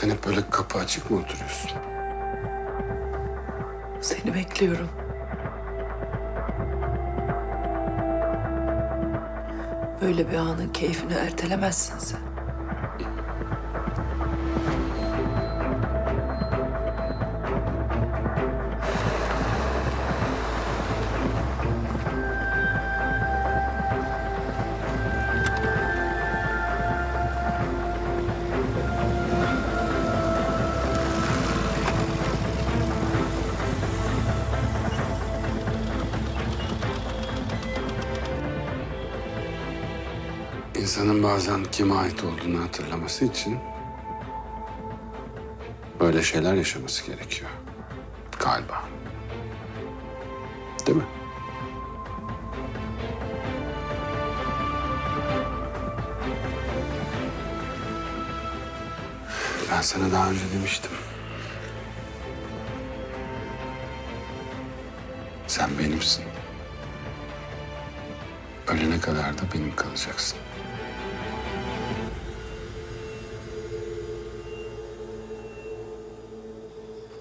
Sen hep böyle kapı açık mı oturuyorsun? Seni bekliyorum. Böyle bir anın keyfini ertelemezsin sen. İnsanın bazen kime ait olduğunu hatırlaması için böyle şeyler yaşaması gerekiyor. Galiba. Değil mi? Ben sana daha önce demiştim. Sen benimsin. Ölene kadar da benim kalacaksın.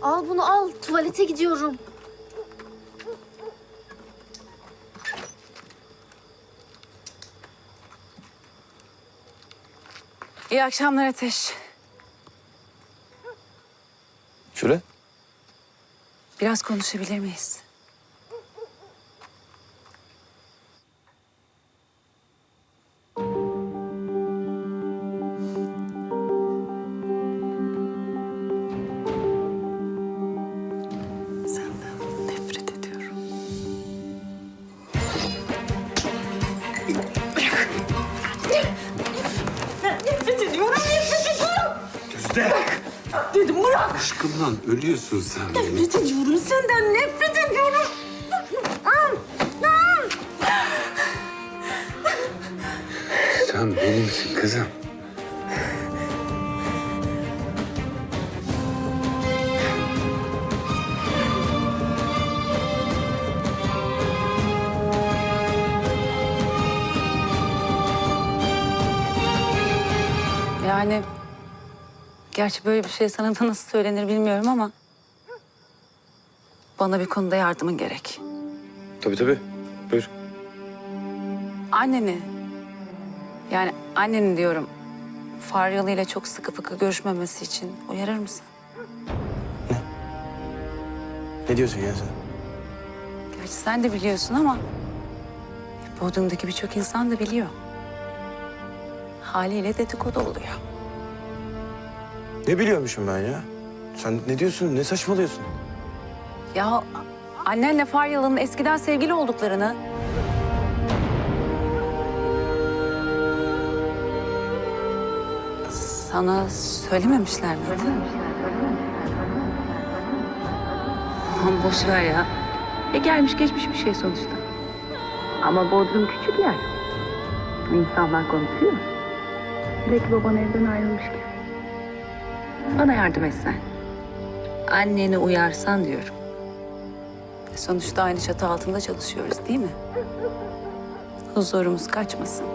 Al bunu al. Tuvalete gidiyorum. İyi akşamlar Ateş. Şöyle. Biraz konuşabilir miyiz? Aşkımdan ölüyorsun sen benim. Nefret ediyorum senden. Nefret ediyorum. Sen benimsin kızım. Yani gerçi böyle bir şey sana da nasıl söylenir bilmiyorum ama bana bir konuda yardımın gerek. Tabii tabii. Buyur. Anneni yani anneni diyorum Faryalı ile çok sıkı fıkı görüşmemesi için uyarır mısın? Ne diyorsun ya sen? Gerçi sen de biliyorsun ama Bodrum'daki birçok insan da biliyor. Haliyle dedikodu oluyor. Ne biliyormuşum ben ya? Sen ne diyorsun? Ne saçmalıyorsun? Ya annenle Faryalı'nın eskiden sevgili olduklarını... Sana söylememişler miydi? Aman boş ver ya. E gelmiş geçmiş bir şey sonuçta. Ama Bodrum küçük yer. İnsanlar konuşuyor. Belki baban evden ayrılmış gibi. Bana yardım etsen. Anneni uyarsan diyorum. Sonuçta aynı çatı altında çalışıyoruz değil mi? Huzurumuz kaçmasın.